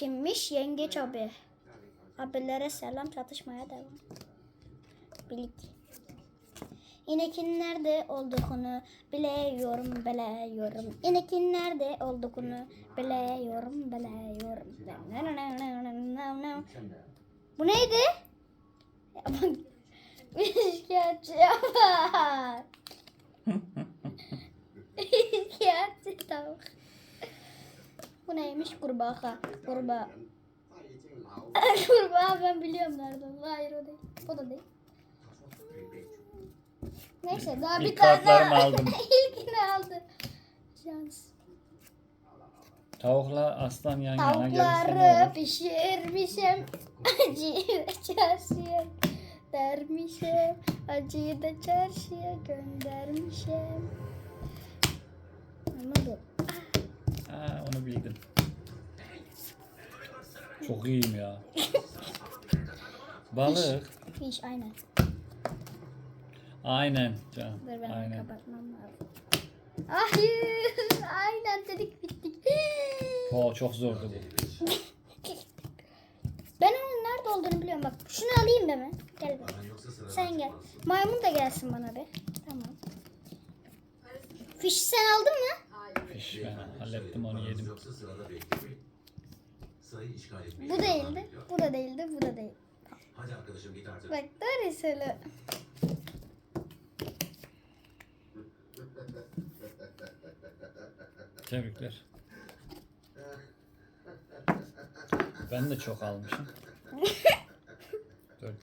kimmiş? Yengeç abi. Abilere selam çatışmaya devam. Bilik. İnekin nerede olduğunu biliyorum, biliyorum. İnekin nerede olduğunu biliyorum, biliyorum. Bu neydi? Şikayetçi yapar. şikayetçi tavuk. Bu neymiş? Kurbağa. Kurbağa. Kurbağa ben biliyorum nerede. Hayır o değil. O da değil. Neyse daha bir İlk tane kartlarımı daha. aldım. İlkini aldı. Şans. Tavukla aslan yan yana Tavukları pişirmişim. Acıyı da çarşıya dermişim. Acıyı da çarşıya göndermişim. Ama bu. Ha, onu bildim. Çok iyiyim ya. Balık. Fiş aynen. Aynen canım. Dur ben Aynen. kapatmam lazım. Hayır. Aynen dedik bittik. O çok zordu bu. Ben onun nerede olduğunu biliyorum bak. Şunu alayım da mı? Gel bak. Sen gel. Maymun da gelsin bana be. Tamam. Fiş sen aldın mı? Fiş ben hallettim onu yedim. İşgal etmeyin. Bu değildi. Bu da değildi. Bu da değil. Hadi arkadaşım git artık. Bak doğru söyle. Tebrikler. Ben de çok almışım.